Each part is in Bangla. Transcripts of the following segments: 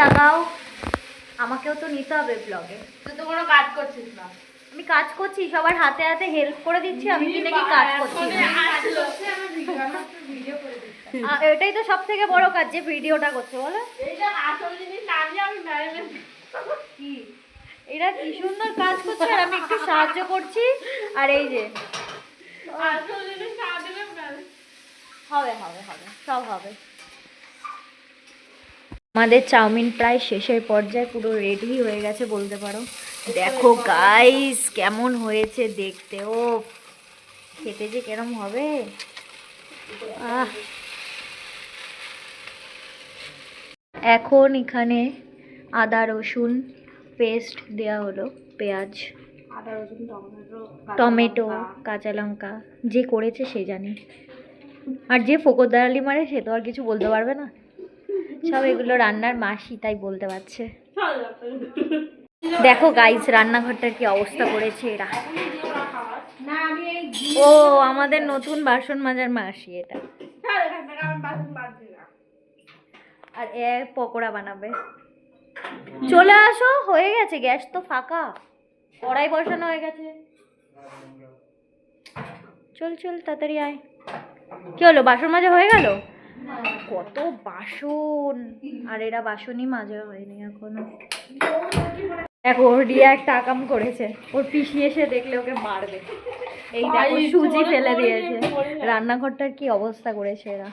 তাকাও। আমাকেও তো নিতে হবে ব্লগে তুই তো কোনো কাজ করছিস না। আমি কাজ করছি সবার হাতে হাতে হেল্প করে দিচ্ছি আমি কি নাকি কাজ করছি? এটাই তো সব থেকে বড় কাজ যে ভিডিওটা করছে বলো। এইটা আসল জিনিস না আমি ম্যানেজমেন্ট কি? এরা কি সুন্দর কাজ করছে আর আমি একটু সাহায্য করছি। আর এই যে। আসল জিনিস না হবে হবে হবে সব হবে। আমাদের চাউমিন প্রায় শেষের পর্যায়ে পুরো রেডি হয়ে গেছে বলতে পারো। দেখো গাইস কেমন হয়েছে দেখতে ও খেতে যে কেরম হবে? আহ। এখন এখানে আদা রসুন পেস্ট দেওয়া হলো পেঁয়াজ টমেটো টমেটো কাঁচা লঙ্কা যে করেছে সে জানে। আর যে ফোকর দাঁড়ালি মারে সে তো আর কিছু বলতে পারবে না। সব এগুলো রান্নার মাসি তাই বলতে পারছে। দেখো গাইস রান্নাঘরটার কি অবস্থা করেছে এরা। ও আমাদের নতুন বাসন মাজার মাসি এটা। আর এ পকোড়া বানাবে। চলে আসো হয়ে গেছে গ্যাস তো ফাঁকা। কড়াই বসানো হয়ে গেছে। চল চল তাড়াতাড়ি আয়। কি হলো বাসন মাজা হয়ে গেল? কত বাসন। আর এরা বাসনই মাজা হয়নি এখনও। দেখো রিয়া একটা আকাম করেছে। ওর পিসি এসে দেখলে ওকে মারবে। এই দেখো সুজি ফেলে দিয়েছে। রান্নাঘরটার কি অবস্থা করেছে এরা?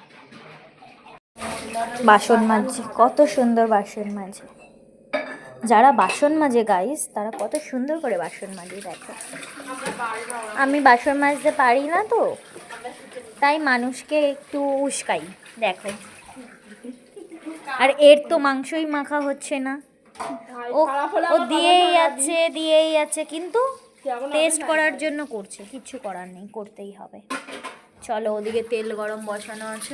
বাসন মাজছে কত সুন্দর বাসন মাজে। যারা বাসন মাজে গাইস তারা কত সুন্দর করে বাসন মাজে দেখো। আমি বাসন মাজতে পারি না তো? তাই মানুষকে একটু উস্কাই দেখো। আর এর তো মাংসই মাখা হচ্ছে না। ও ও দিয়েই আছে দিয়েই আছে কিন্তু টেস্ট করার জন্য করছে কিছু করার নেই করতেই হবে। চলো ওদিকে তেল গরম বসানো আছে।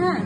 হ্যাঁ?